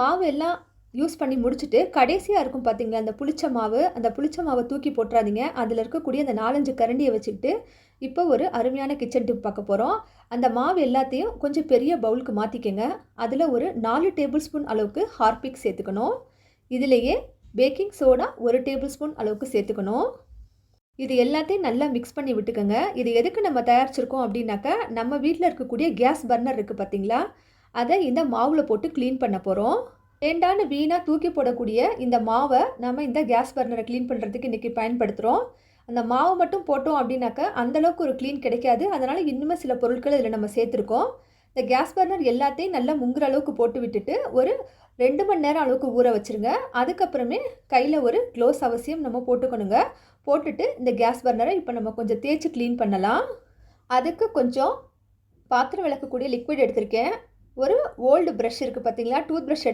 மாவு எல்லாம் யூஸ் பண்ணி முடிச்சுட்டு கடைசியாக இருக்கும் பார்த்தீங்களா அந்த புளிச்ச மாவு அந்த புளிச்ச மாவை தூக்கி போட்டுறாதீங்க. அதில் இருக்கக்கூடிய அந்த நாலஞ்சு கரண்டியை வச்சுக்கிட்டு இப்போ ஒரு அருமையான கிச்சன் டிப் பார்க்க போகிறோம் அந்த மாவு எல்லாத்தையும் கொஞ்சம் பெரிய பவுலுக்கு மாற்றிக்கங்க அதில் ஒரு நாலு டேபிள் ஸ்பூன் அளவுக்கு ஹார்பிக் சேர்த்துக்கணும். இதிலேயே பேக்கிங் சோடா ஒரு டேபிள் ஸ்பூன் அளவுக்கு சேர்த்துக்கணும். இது எல்லாத்தையும் நல்லா மிக்ஸ் பண்ணி விட்டுக்கோங்க. இது எதுக்கு நம்ம தயாரிச்சிருக்கோம் அப்படின்னாக்கா நம்ம வீட்டில் இருக்கக்கூடிய கேஸ் பர்னர் இருக்குது பார்த்தீங்களா அதை இந்த மாவில் போட்டு க்ளீன் பண்ண போகிறோம் வேண்டான்னு வீணாக தூக்கி போடக்கூடிய இந்த மாவை நம்ம இந்த கேஸ் பர்னரை க்ளீன் பண்ணுறதுக்கு இன்றைக்கி பயன்படுத்துகிறோம் அந்த மாவு மட்டும் போட்டோம் அப்படின்னாக்கா அந்தளவுக்கு ஒரு க்ளீன் கிடைக்காது. அதனால் இன்னுமே சில பொருட்களை இதில் நம்ம சேர்த்துருக்கோம். இந்த கேஸ் பர்னர் எல்லாத்தையும் நல்லா முங்குற அளவுக்கு போட்டு விட்டுட்டு ஒரு ரெண்டு மணி நேரம் அளவுக்கு ஊற வச்சுருங்க. அதுக்கப்புறமே கையில் ஒரு க்ளோஸ் அவசியம் நம்ம போட்டுக்கணுங்க. போட்டுட்டு இந்த கேஸ் பர்னரை இப்போ நம்ம கொஞ்சம் தேய்ச்சி க்ளீன் பண்ணலாம். அதுக்கு கொஞ்சம் பாத்திரம் விளக்கக்கூடிய லிக்விட் எடுத்திருக்கேன். ஒரு ஓல்டு ப்ரஷ் இருக்குது பார்த்தீங்களா? டூத் ப்ரஷ் எடுத்து